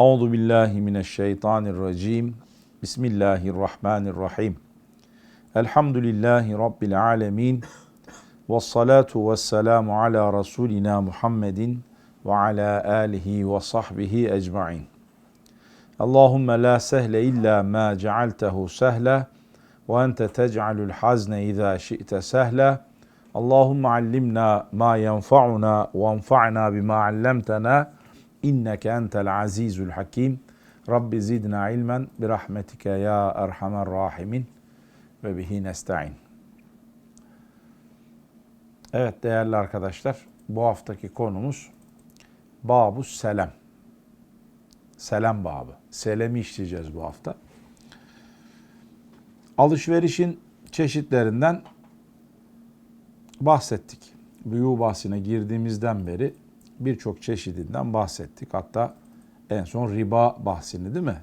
Euzu billahi mineşşeytanirracim. Bismillahirrahmanirrahim. Elhamdülillahi rabbil alamin. Ves salatu vesselamu ala rasulina Muhammedin ve ala alihi ve sahbihi ecmaîn. Allahumme la sehle illa ma cealtehu sehla ve ente tec'alul hazne izâ şi'te sehla. Allahumme allimna ma yenfa'una ve enfa'na bima allamtana inneke entel azizul hakim. Rabbi zidna ilmen bi rahmetike ya erhamer rahimin ve bihi nesta'in. Evet değerli arkadaşlar bu haftaki konumuz Babu Selam. Selam babı. Selam'i işleyeceğiz bu hafta. Alışverişin çeşitlerinden bahsettik. Büyü bahsine girdiğimizden beri birçok çeşidinden bahsettik. Hatta en son riba bahsini değil mi?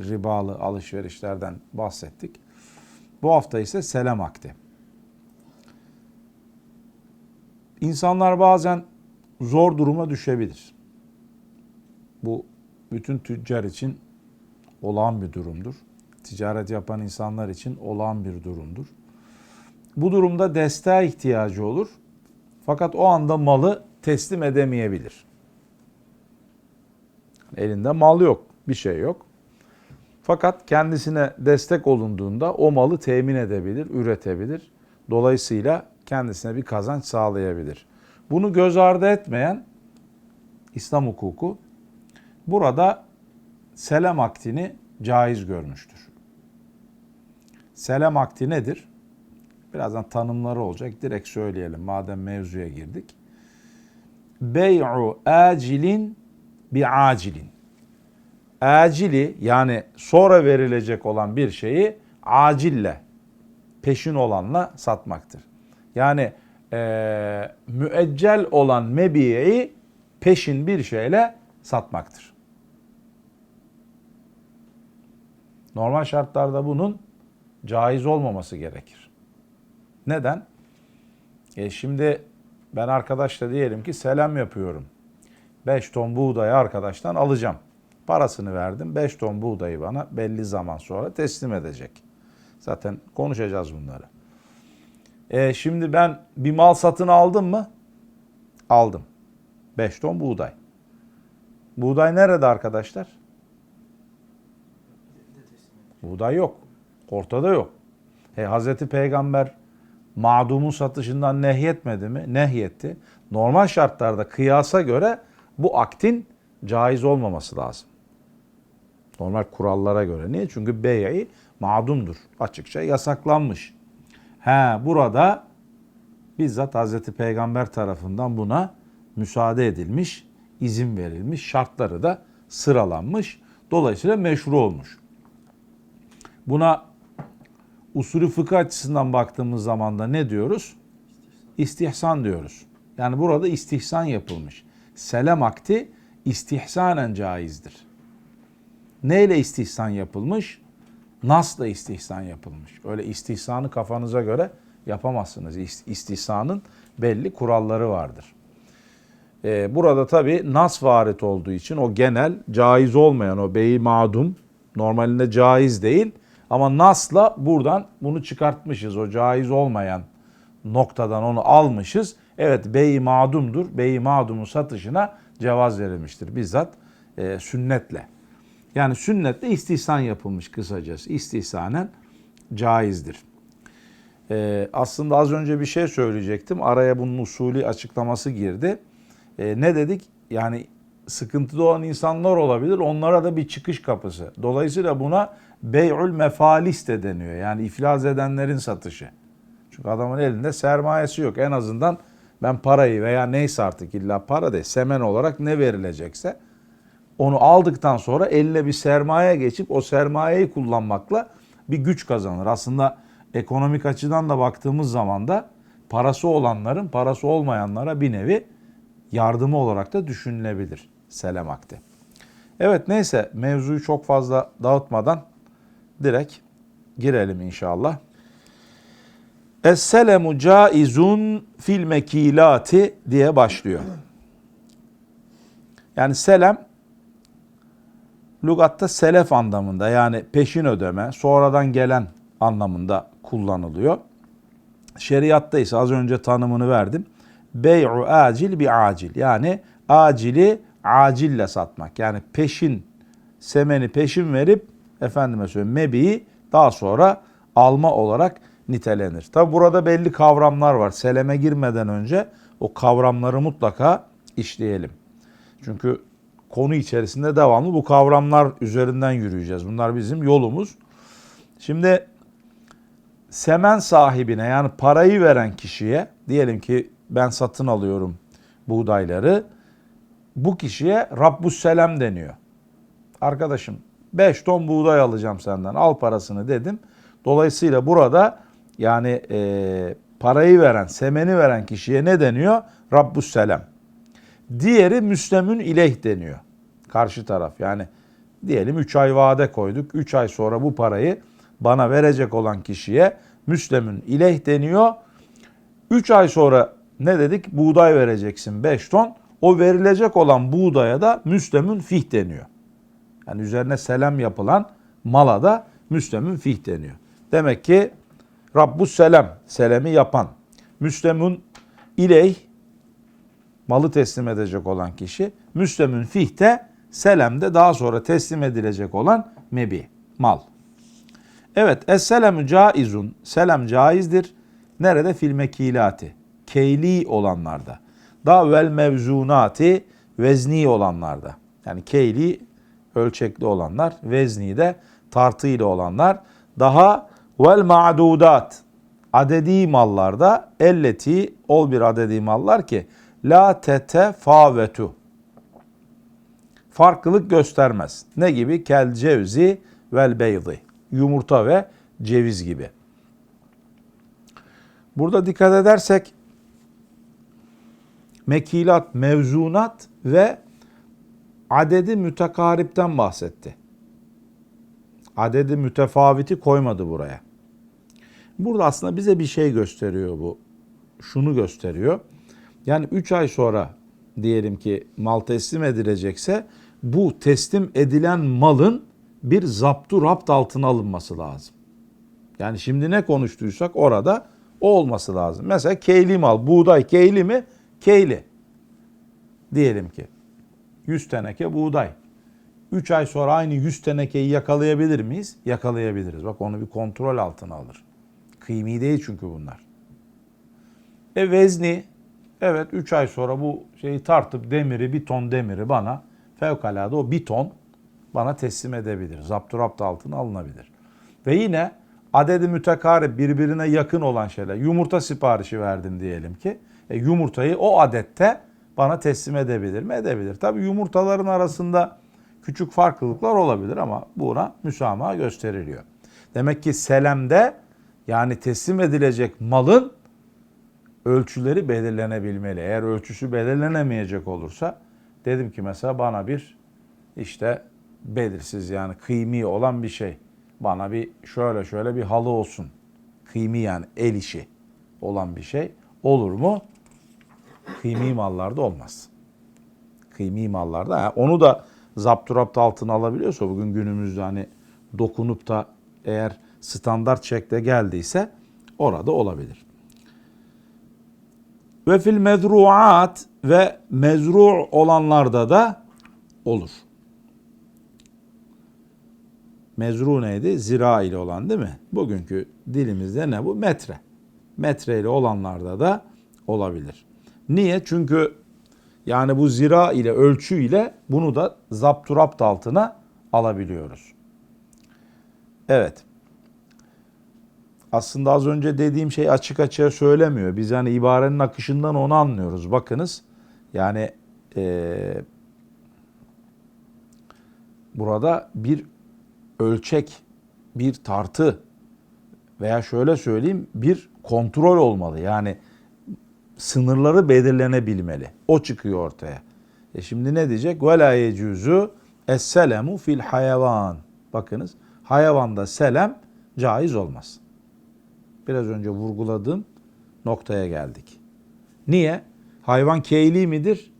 Ribalı alışverişlerden bahsettik. Bu hafta ise selam akdi. İnsanlar bazen zor duruma düşebilir. Bu bütün tüccar için olağan bir durumdur. Ticaret yapan insanlar için olağan bir durumdur. Bu durumda desteğe ihtiyacı olur. Fakat o anda malı teslim edemeyebilir. Elinde mal yok, bir şey yok. Fakat kendisine destek olunduğunda o malı temin edebilir, üretebilir. Dolayısıyla kendisine bir kazanç sağlayabilir. Bunu göz ardı etmeyen İslam hukuku burada selam aktini caiz görmüştür. Selam akti nedir? Birazdan tanımları olacak. Direkt söyleyelim madem mevzuya girdik. Bey'u acilin bi acilin. Acili yani sonra verilecek olan bir şeyi acille, peşin olanla satmaktır. Yani e, müeccel olan mebiyeyi peşin bir şeyle satmaktır. Normal şartlarda bunun caiz olmaması gerekir. Neden? E şimdi ben arkadaşla diyelim ki selam yapıyorum. 5 ton buğdayı arkadaştan alacağım. Parasını verdim. 5 ton buğdayı bana belli zaman sonra teslim edecek. Zaten konuşacağız bunları. E şimdi ben bir mal satın aldım mı? Aldım. 5 ton buğday. Buğday nerede arkadaşlar? Buğday yok. Ortada yok. E, Hazreti Peygamber mağdumun satışından nehyetmedi mi? Nehyetti. Normal şartlarda kıyasa göre bu aktin caiz olmaması lazım. Normal kurallara göre. Niye? Çünkü beyi mağdumdur. Açıkça yasaklanmış. He, burada bizzat Hazreti Peygamber tarafından buna müsaade edilmiş, izin verilmiş, şartları da sıralanmış. Dolayısıyla meşru olmuş. Buna usulü fıkıh açısından baktığımız zaman da ne diyoruz? İstihsan diyoruz. Yani burada istihsan yapılmış. Selam akti istihsanen caizdir. Neyle istihsan yapılmış? Nasla istihsan yapılmış. Öyle istihsanı kafanıza göre yapamazsınız. İstihsanın belli kuralları vardır. Ee, burada tabi nas varit olduğu için o genel caiz olmayan o beyi madum normalinde caiz değil ama nasla buradan bunu çıkartmışız. O caiz olmayan noktadan onu almışız. Evet bey madumdur. Bey madumun satışına cevaz verilmiştir. Bizzat e, sünnetle. Yani sünnetle istihsan yapılmış kısacası. İstihsanen caizdir. E, aslında az önce bir şey söyleyecektim. Araya bunun usulü açıklaması girdi. E, ne dedik? Yani sıkıntıda olan insanlar olabilir. Onlara da bir çıkış kapısı. Dolayısıyla buna bey'ül mefalis de deniyor. Yani iflas edenlerin satışı. Çünkü adamın elinde sermayesi yok. En azından ben parayı veya neyse artık illa para değil semen olarak ne verilecekse onu aldıktan sonra eline bir sermaye geçip o sermayeyi kullanmakla bir güç kazanır. Aslında ekonomik açıdan da baktığımız zaman da parası olanların parası olmayanlara bir nevi yardımı olarak da düşünülebilir selam akdi. Evet neyse mevzuyu çok fazla dağıtmadan direkt girelim inşallah. Es-selemu caizun fil mekilati diye başlıyor. Yani selam lügatta selef anlamında yani peşin ödeme, sonradan gelen anlamında kullanılıyor. Şeriatta ise az önce tanımını verdim. Bey'u acil bi acil. Yani acili acille satmak. Yani peşin semeni peşin verip efendime söyleyeyim mebiyi daha sonra alma olarak nitelenir. Tabi burada belli kavramlar var. Seleme girmeden önce o kavramları mutlaka işleyelim. Çünkü konu içerisinde devamlı bu kavramlar üzerinden yürüyeceğiz. Bunlar bizim yolumuz. Şimdi semen sahibine yani parayı veren kişiye diyelim ki ben satın alıyorum buğdayları. Bu kişiye Rabbus Selam deniyor. Arkadaşım 5 ton buğday alacağım senden al parasını dedim. Dolayısıyla burada yani e, parayı veren, semeni veren kişiye ne deniyor? Rabbus Selam. Diğeri Müslemün ileyh deniyor. Karşı taraf yani diyelim 3 ay vade koyduk. 3 ay sonra bu parayı bana verecek olan kişiye Müslemün ileyh deniyor. 3 ay sonra ne dedik? Buğday vereceksin 5 ton. O verilecek olan buğdaya da Müslemün fih deniyor. Yani üzerine selam yapılan mala da Müslemün fih deniyor. Demek ki Rabbus selam, selemi yapan. Müslemün ileyh malı teslim edecek olan kişi. Müslemün fih de selamde daha sonra teslim edilecek olan mebi, mal. Evet, es-selamü caizun. Selam caizdir. Nerede? Fil mekilati. Keyli olanlarda. Da vel mevzunati vezni olanlarda. Yani keyli ölçekli olanlar, vezni de tartıyla olanlar. Daha vel ma'dudat adedi mallarda elleti ol bir adedi mallar ki la tetefavetu farklılık göstermez. Ne gibi? Kel cevzi vel beyzi. Yumurta ve ceviz gibi. Burada dikkat edersek mekilat, mevzunat ve adedi mütekaripten bahsetti. Adedi mütefaviti koymadı buraya. Burada aslında bize bir şey gösteriyor bu. Şunu gösteriyor. Yani 3 ay sonra diyelim ki mal teslim edilecekse bu teslim edilen malın bir zaptu rapt altına alınması lazım. Yani şimdi ne konuştuysak orada o olması lazım. Mesela keyli mal, buğday keyli mi? Keyli. Diyelim ki 100 teneke buğday. 3 ay sonra aynı 100 tenekeyi yakalayabilir miyiz? Yakalayabiliriz. Bak onu bir kontrol altına alır. Kıymi değil çünkü bunlar. E vezni, evet 3 ay sonra bu şeyi tartıp demiri, bir ton demiri bana fevkalade o bir ton bana teslim edebilir. Zapturapt altına alınabilir. Ve yine adedi mütekarip birbirine yakın olan şeyler. Yumurta siparişi verdim diyelim ki. E, yumurtayı o adette bana teslim edebilir mi? Edebilir. Tabi yumurtaların arasında küçük farklılıklar olabilir ama buna müsamaha gösteriliyor. Demek ki selemde yani teslim edilecek malın ölçüleri belirlenebilmeli. Eğer ölçüsü belirlenemeyecek olursa dedim ki mesela bana bir işte belirsiz yani kıymi olan bir şey. Bana bir şöyle şöyle bir halı olsun. Kıymi yani el işi olan bir şey olur mu? Kıymi mallarda olmaz. Kıymi mallarda yani onu da zapturapt altına alabiliyorsa bugün günümüzde hani dokunup da eğer standart çekte geldiyse orada olabilir. Ve fil mezruat ve mezru olanlarda da olur. Mezru neydi? Zira ile olan değil mi? Bugünkü dilimizde ne bu? Metre. Metre ile olanlarda da olabilir. Niye? Çünkü yani bu zira ile ölçü ile bunu da zapturapt altına alabiliyoruz. Evet. Aslında az önce dediğim şey açık açığa söylemiyor. Biz hani ibarenin akışından onu anlıyoruz. Bakınız yani e, burada bir ölçek, bir tartı veya şöyle söyleyeyim bir kontrol olmalı. Yani sınırları belirlenebilmeli. O çıkıyor ortaya. E şimdi ne diyecek? Ve la yecuzu fil hayvan. Bakınız hayvanda selam caiz olmaz. Biraz önce vurguladığım noktaya geldik. Niye? Hayvan keyli midir?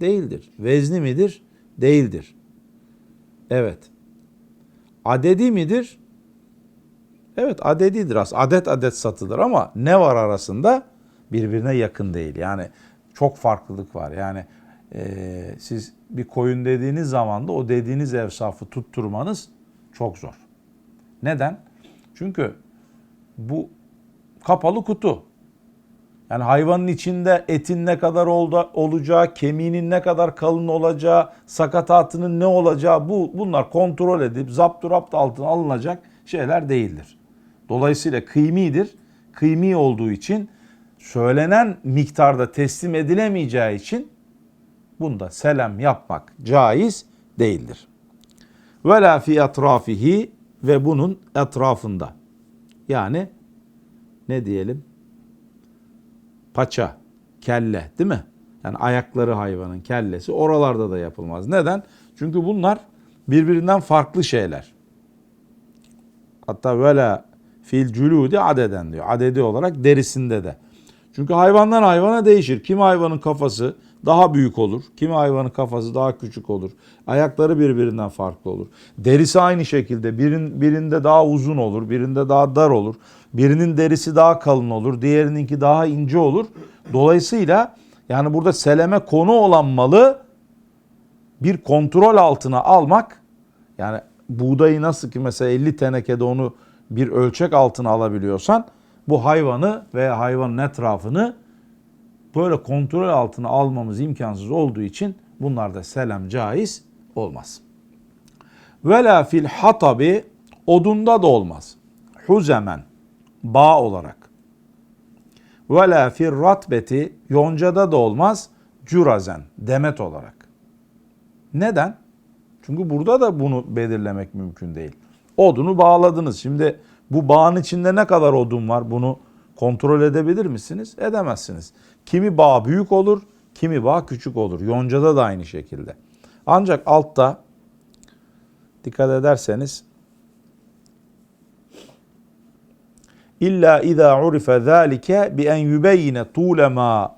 Değildir. Vezni midir? Değildir. Evet. adedi midir? Evet adedidir aslında. Adet adet satılır ama ne var arasında? Birbirine yakın değil. Yani çok farklılık var. Yani eee, siz bir koyun dediğiniz zaman da o dediğiniz evsafı tutturmanız çok zor. Neden? Çünkü bu kapalı kutu. Yani hayvanın içinde etin ne kadar olda, olacağı, kemiğinin ne kadar kalın olacağı, sakatatının ne olacağı bu bunlar kontrol edip zapturapt altına alınacak şeyler değildir. Dolayısıyla kıymidir. Kıymi olduğu için söylenen miktarda teslim edilemeyeceği için bunda selam yapmak caiz değildir. Ve la fi etrafihi ve bunun etrafında. Yani ne diyelim? Paça, kelle değil mi? Yani ayakları hayvanın kellesi oralarda da yapılmaz. Neden? Çünkü bunlar birbirinden farklı şeyler. Hatta vela fil cüludi adeden diyor. Adedi olarak derisinde de. Çünkü hayvandan hayvana değişir. Kim hayvanın kafası daha büyük olur. Kim hayvanın kafası daha küçük olur. Ayakları birbirinden farklı olur. Derisi aynı şekilde birin, birinde daha uzun olur, birinde daha dar olur. Birinin derisi daha kalın olur, diğerininki daha ince olur. Dolayısıyla yani burada seleme konu olan malı bir kontrol altına almak yani buğdayı nasıl ki mesela 50 tenekede onu bir ölçek altına alabiliyorsan bu hayvanı veya hayvanın etrafını böyle kontrol altına almamız imkansız olduğu için bunlarda selam caiz olmaz. Vela fil hatabi odunda da olmaz. Huzemen bağ olarak. Vela fil ratbeti yoncada da olmaz. Curazen demet olarak. Neden? Çünkü burada da bunu belirlemek mümkün değil. Odunu bağladınız. Şimdi bu bağın içinde ne kadar odun var bunu kontrol edebilir misiniz? Edemezsiniz. Kimi bağ büyük olur, kimi bağ küçük olur. Yoncada da aynı şekilde. Ancak altta dikkat ederseniz İlla izâ urife zâlike bi en yübeyyine tûle mâ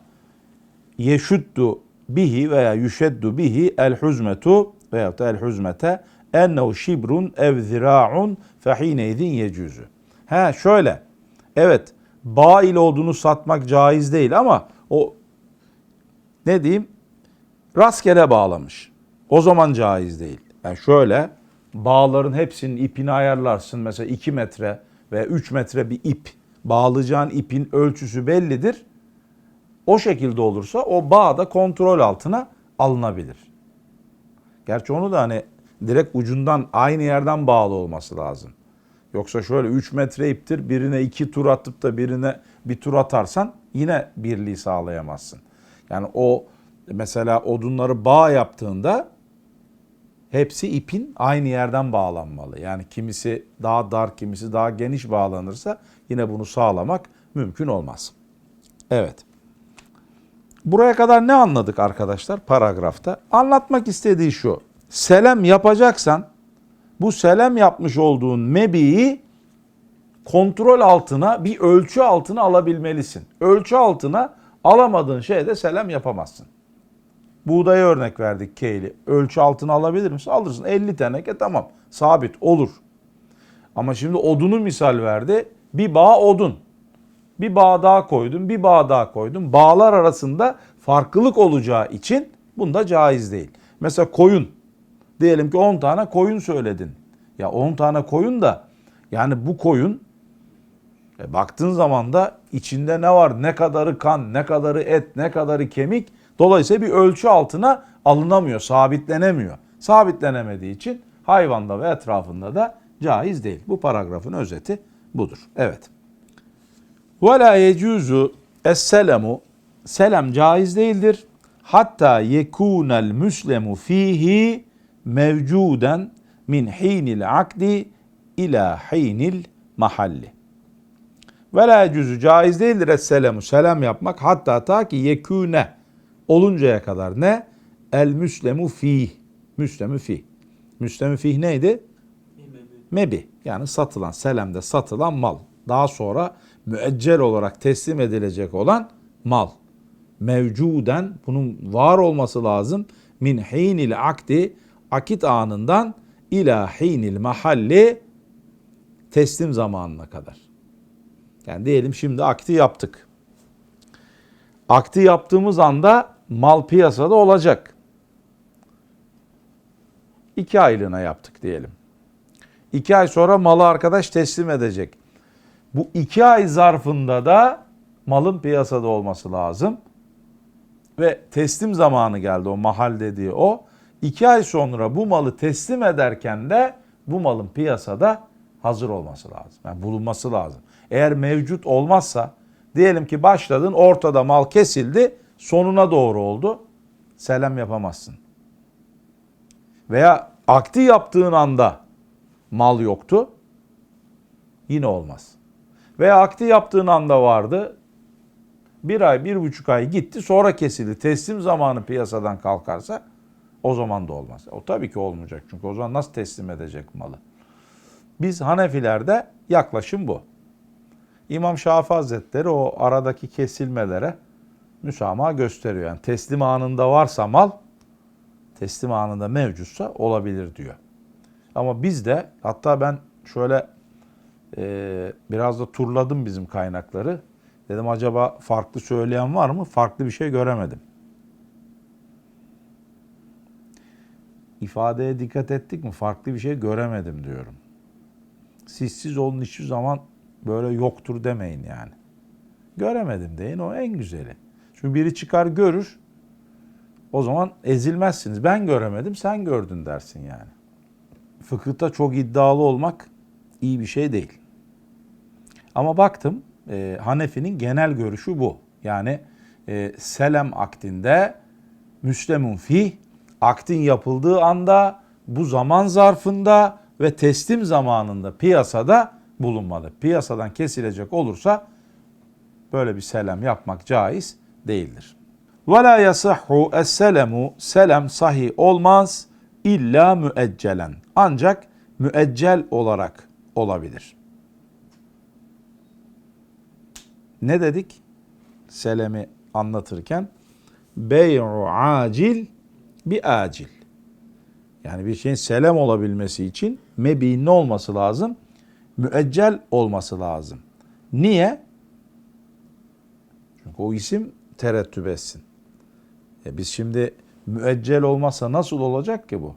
yeşuddu bihi veya yüşeddu bihi el huzmetu veyahut el huzmete ennehu şibrun ev zira'un fehine idin yecüzü. He şöyle. Evet bağ ile olduğunu satmak caiz değil ama o ne diyeyim rastgele bağlamış. O zaman caiz değil. Yani şöyle bağların hepsinin ipini ayarlarsın. Mesela 2 metre veya 3 metre bir ip. Bağlayacağın ipin ölçüsü bellidir. O şekilde olursa o bağ da kontrol altına alınabilir. Gerçi onu da hani direkt ucundan aynı yerden bağlı olması lazım. Yoksa şöyle 3 metre iptir birine 2 tur atıp da birine bir tur atarsan yine birliği sağlayamazsın. Yani o mesela odunları bağ yaptığında hepsi ipin aynı yerden bağlanmalı. Yani kimisi daha dar, kimisi daha geniş bağlanırsa yine bunu sağlamak mümkün olmaz. Evet. Buraya kadar ne anladık arkadaşlar paragrafta? Anlatmak istediği şu. Selam yapacaksan bu selam yapmış olduğun mebiyi kontrol altına bir ölçü altına alabilmelisin. Ölçü altına alamadığın şeyde selam yapamazsın. Buğdaya örnek verdik keyli. Ölçü altına alabilir misin? Alırsın 50 teneke tamam sabit olur. Ama şimdi odunu misal verdi. Bir bağ odun. Bir bağ daha koydum, bir bağ daha koydum. Bağlar arasında farklılık olacağı için bunda caiz değil. Mesela koyun. Diyelim ki 10 tane koyun söyledin. Ya 10 tane koyun da yani bu koyun e, baktığın zaman da içinde ne var? Ne kadarı kan, ne kadarı et, ne kadarı kemik. Dolayısıyla bir ölçü altına alınamıyor, sabitlenemiyor. Sabitlenemediği için hayvanda ve etrafında da caiz değil. Bu paragrafın özeti budur. Evet. Ve la yecuzu es-selemu selam caiz değildir. Hatta yekunel müslemu fihi mevcuden min hinil akdi ila hinil mahalli. Ve la yecuzu caiz değildir es-selemu selam yapmak hatta ta ki yekune oluncaya kadar ne? El müslemu fih. Müslemu fih. Müslemu fih neydi? Mebi. Yani satılan, selamda satılan mal. Daha sonra müeccel olarak teslim edilecek olan mal. Mevcuden bunun var olması lazım. Min hinil akdi akit anından ila hinil mahalli teslim zamanına kadar. Yani diyelim şimdi akti yaptık. Akti yaptığımız anda mal piyasada olacak. İki aylığına yaptık diyelim. İki ay sonra malı arkadaş teslim edecek. Bu iki ay zarfında da malın piyasada olması lazım. Ve teslim zamanı geldi o mahal dediği o. İki ay sonra bu malı teslim ederken de bu malın piyasada hazır olması lazım. Yani bulunması lazım. Eğer mevcut olmazsa diyelim ki başladın ortada mal kesildi sonuna doğru oldu. Selam yapamazsın. Veya akti yaptığın anda mal yoktu. Yine olmaz. Veya akti yaptığın anda vardı. Bir ay, bir buçuk ay gitti sonra kesildi. Teslim zamanı piyasadan kalkarsa o zaman da olmaz. O tabii ki olmayacak çünkü o zaman nasıl teslim edecek malı? Biz Hanefilerde yaklaşım bu. İmam Şafii Hazretleri o aradaki kesilmelere müsamaha gösteriyor. Yani teslim anında varsa mal, teslim anında mevcutsa olabilir diyor. Ama biz de hatta ben şöyle e, biraz da turladım bizim kaynakları. Dedim acaba farklı söyleyen var mı? Farklı bir şey göremedim. İfadeye dikkat ettik mi? Farklı bir şey göremedim diyorum. Siz siz olun hiçbir zaman böyle yoktur demeyin yani. Göremedim deyin o en güzeli. Çünkü biri çıkar görür. O zaman ezilmezsiniz. Ben göremedim sen gördün dersin yani. Fıkıhta çok iddialı olmak iyi bir şey değil. Ama baktım e, Hanefi'nin genel görüşü bu. Yani e, Selem akdinde Müslemun fih aktin yapıldığı anda bu zaman zarfında ve teslim zamanında piyasada bulunmalı. Piyasadan kesilecek olursa böyle bir selam yapmak caiz değildir. Ve la yasahhu es-selemu selam sahih olmaz illa müeccelen. Ancak müeccel olarak olabilir. Ne dedik? Selemi anlatırken bey'u acil bir acil. Yani bir şeyin selam olabilmesi için mebi ne olması lazım? Müeccel olması lazım. Niye? Çünkü o isim terettüp etsin. E biz şimdi müeccel olmazsa nasıl olacak ki bu?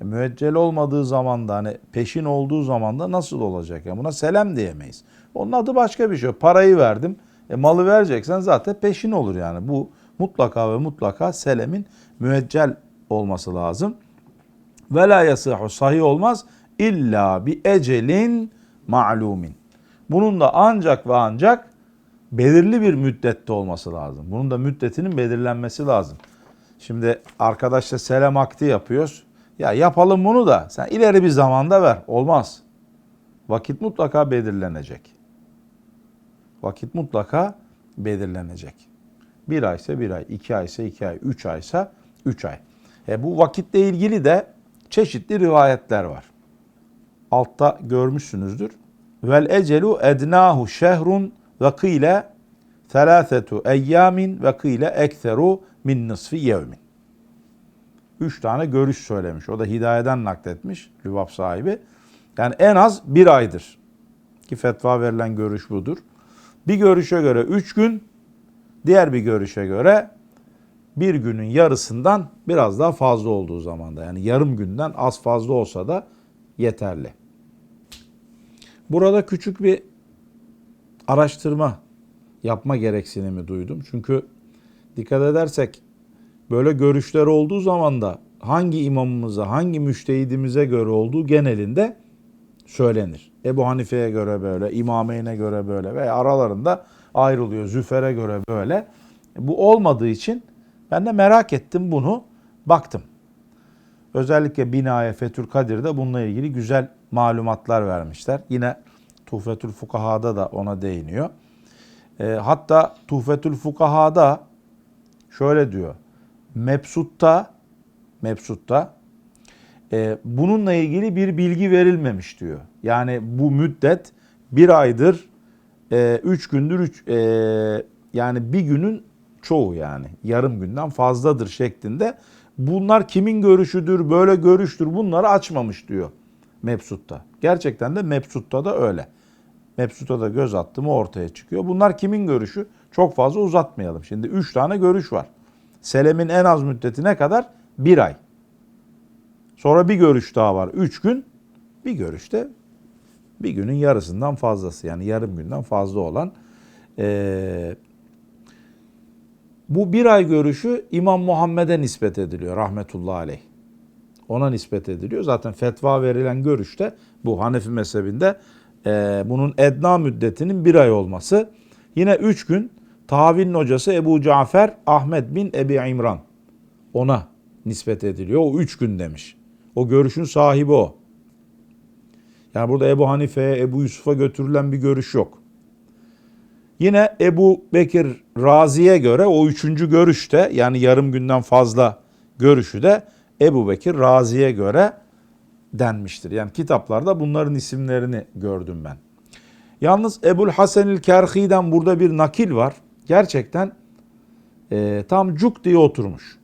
E müeccel olmadığı zaman da hani peşin olduğu zaman da nasıl olacak? Yani buna selam diyemeyiz. Onun adı başka bir şey. Parayı verdim. E malı vereceksen zaten peşin olur yani. Bu mutlaka ve mutlaka selemin müeccel olması lazım. Ve la yasihu sahih olmaz illa bi ecelin ma'lumin. Bunun da ancak ve ancak belirli bir müddette olması lazım. Bunun da müddetinin belirlenmesi lazım. Şimdi arkadaşla selam akti yapıyoruz. Ya yapalım bunu da sen ileri bir zamanda ver. Olmaz. Vakit mutlaka belirlenecek. Vakit mutlaka belirlenecek. Bir ay ise bir ay, iki ay ise iki ay, üç ay ise üç ay. E bu vakitle ilgili de çeşitli rivayetler var. Altta görmüşsünüzdür. Vel ecelu ednahu şehrun ve kıyle thelâthetu eyyamin ve kıyle ekseru min nısfi yevmin. Üç tane görüş söylemiş. O da hidayeden nakletmiş Lübab sahibi. Yani en az bir aydır. Ki fetva verilen görüş budur. Bir görüşe göre üç gün, diğer bir görüşe göre bir günün yarısından biraz daha fazla olduğu zamanda. Yani yarım günden az fazla olsa da yeterli. Burada küçük bir araştırma yapma gereksinimi duydum. Çünkü dikkat edersek böyle görüşler olduğu zaman da hangi imamımıza, hangi müştehidimize göre olduğu genelinde söylenir. Ebu Hanife'ye göre böyle, İmameyn'e göre böyle ve aralarında ayrılıyor. Züfer'e göre böyle. Bu olmadığı için ben de merak ettim bunu, baktım. Özellikle Binaya Fethül Kadir'de bununla ilgili güzel malumatlar vermişler. Yine Tuhfetül Fukaha'da da ona değiniyor. E, hatta Tuhfetül Fukaha'da şöyle diyor. Mebsut'ta Mebsut'ta e, bununla ilgili bir bilgi verilmemiş diyor. Yani bu müddet bir aydır, e, üç gündür, üç, e, yani bir günün çoğu yani yarım günden fazladır şeklinde bunlar kimin görüşüdür, böyle görüştür bunları açmamış diyor Mebsut'ta. Gerçekten de Mebsut'ta da öyle. Mebsut'a da göz attım ortaya çıkıyor. Bunlar kimin görüşü? Çok fazla uzatmayalım. Şimdi 3 tane görüş var. Selem'in en az müddeti ne kadar? Bir ay. Sonra bir görüş daha var. 3 gün. Bir görüşte bir günün yarısından fazlası. Yani yarım günden fazla olan. Ee, bu bir ay görüşü İmam Muhammed'e nispet ediliyor rahmetullahi aleyh. Ona nispet ediliyor. Zaten fetva verilen görüşte bu Hanefi mezhebinde e, bunun edna müddetinin bir ay olması. Yine üç gün Tavil'in hocası Ebu Cafer Ahmet bin Ebi İmran ona nispet ediliyor. O üç gün demiş. O görüşün sahibi o. Yani burada Ebu Hanife'ye, Ebu Yusuf'a götürülen bir görüş yok. Yine Ebu Bekir Razi'ye göre o üçüncü görüşte yani yarım günden fazla görüşü de Ebu Bekir Razi'ye göre denmiştir. Yani kitaplarda bunların isimlerini gördüm ben. Yalnız Ebul Hasenil Kerhi'den burada bir nakil var. Gerçekten e, tam cuk diye oturmuş.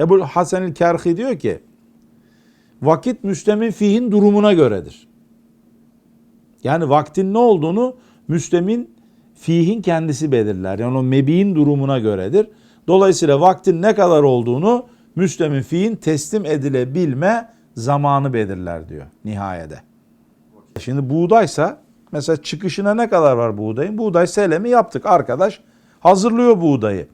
Ebul Hasenil Kerhi diyor ki vakit müstemin fihin durumuna göredir. Yani vaktin ne olduğunu müstemin fihin kendisi belirler. Yani o mebiğin durumuna göredir. Dolayısıyla vaktin ne kadar olduğunu müstemin fihin teslim edilebilme zamanı belirler diyor nihayede. Şimdi buğdaysa mesela çıkışına ne kadar var buğdayın? Buğday selemi yaptık arkadaş hazırlıyor buğdayı.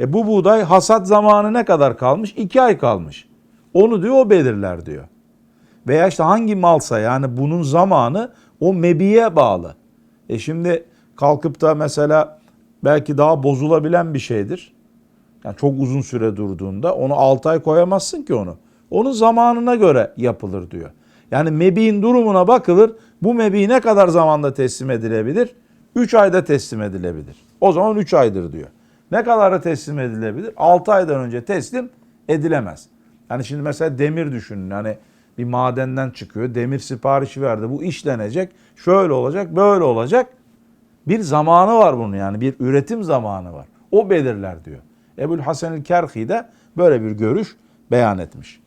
E bu buğday hasat zamanı ne kadar kalmış? İki ay kalmış. Onu diyor o belirler diyor. Veya işte hangi malsa yani bunun zamanı o mebiye bağlı. E şimdi kalkıp da mesela belki daha bozulabilen bir şeydir. Yani çok uzun süre durduğunda onu 6 ay koyamazsın ki onu. Onun zamanına göre yapılır diyor. Yani mebiğin durumuna bakılır. Bu mebi ne kadar zamanda teslim edilebilir? 3 ayda teslim edilebilir. O zaman 3 aydır diyor. Ne kadara teslim edilebilir? 6 aydan önce teslim edilemez. Yani şimdi mesela demir düşünün. Hani bir madenden çıkıyor. Demir siparişi verdi. Bu işlenecek. Şöyle olacak, böyle olacak. Bir zamanı var bunun yani. Bir üretim zamanı var. O belirler diyor. Ebul Hasan el Kerhi de böyle bir görüş beyan etmiş.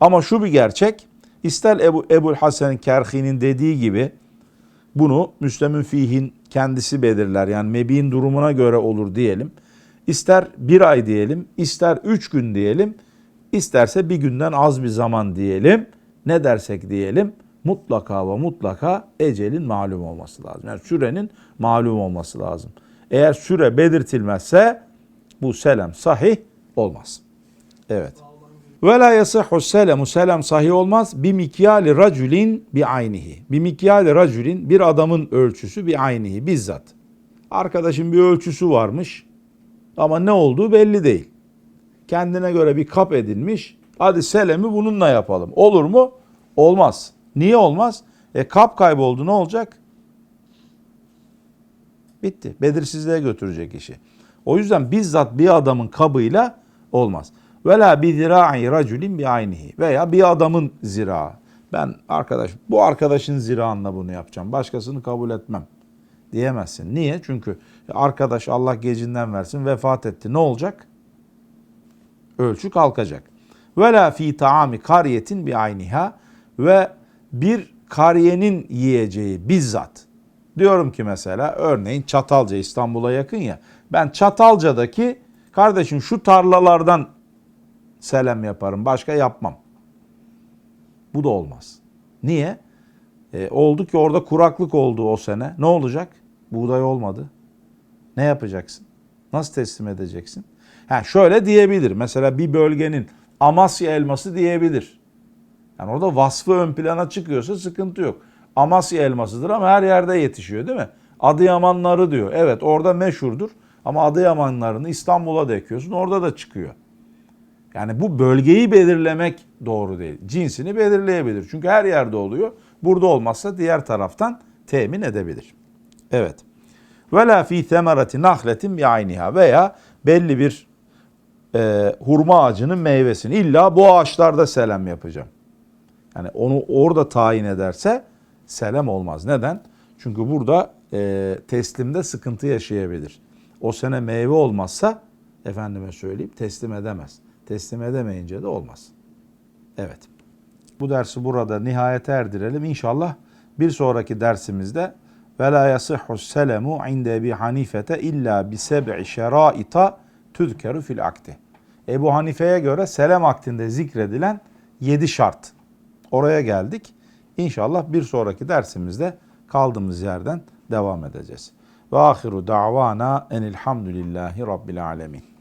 Ama şu bir gerçek. İster Ebu, Ebul Hasan Kerhi'nin dediği gibi bunu Müslüm'ün fihin kendisi belirler. Yani mebiğin durumuna göre olur diyelim. İster bir ay diyelim, ister üç gün diyelim, isterse bir günden az bir zaman diyelim. Ne dersek diyelim mutlaka ve mutlaka ecelin malum olması lazım. Yani sürenin malum olması lazım. Eğer süre belirtilmezse bu selam sahih olmaz. Evet. Ve la yasihhu selemu selam sahih olmaz. Bi mikyali raculin bi aynihi. Bi mikyali raculin bir adamın ölçüsü bi aynihi bizzat. Arkadaşın bir ölçüsü varmış ama ne olduğu belli değil. Kendine göre bir kap edilmiş. Hadi selemi bununla yapalım. Olur mu? Olmaz. Niye olmaz? E kap kayboldu ne olacak? Bitti. Belirsizliğe götürecek işi. O yüzden bizzat bir adamın kabıyla olmaz. Vela bi zira'i raculin bi aynihi veya bir adamın zirağı. Ben arkadaş bu arkadaşın zirağınla bunu yapacağım. Başkasını kabul etmem diyemezsin. Niye? Çünkü arkadaş Allah gecinden versin vefat etti. Ne olacak? Ölçü kalkacak. Vela fi taami kariyetin bi ayniha ve bir kariyenin yiyeceği bizzat. Diyorum ki mesela örneğin Çatalca İstanbul'a yakın ya. Ben Çatalca'daki kardeşim şu tarlalardan selam yaparım. Başka yapmam. Bu da olmaz. Niye? E, oldu ki orada kuraklık oldu o sene. Ne olacak? Buğday olmadı. Ne yapacaksın? Nasıl teslim edeceksin? Ha şöyle diyebilir. Mesela bir bölgenin Amasya elması diyebilir. Yani orada vasfı ön plana çıkıyorsa sıkıntı yok. Amasya elmasıdır ama her yerde yetişiyor değil mi? Adıyamanları diyor. Evet orada meşhurdur ama Adıyamanlarını İstanbul'a da ekiyorsun orada da çıkıyor. Yani bu bölgeyi belirlemek doğru değil. Cinsini belirleyebilir. Çünkü her yerde oluyor. Burada olmazsa diğer taraftan temin edebilir. Evet. Ve la fi temerati nahletin bi ayniha veya belli bir e, hurma ağacının meyvesini illa bu ağaçlarda selam yapacağım. Yani onu orada tayin ederse selam olmaz. Neden? Çünkü burada e, teslimde sıkıntı yaşayabilir. O sene meyve olmazsa efendime söyleyeyim teslim edemez. Teslim edemeyince de olmaz. Evet. Bu dersi burada nihayete erdirelim. İnşallah bir sonraki dersimizde ve la yasihhu selemu inde Ebi Hanifete illa bi tüzkeru fil akdi. Ebu Hanife'ye göre selam aktinde zikredilen 7 şart. Oraya geldik. İnşallah bir sonraki dersimizde kaldığımız yerden devam edeceğiz. Ve ahiru davana enilhamdülillahi rabbil alemin.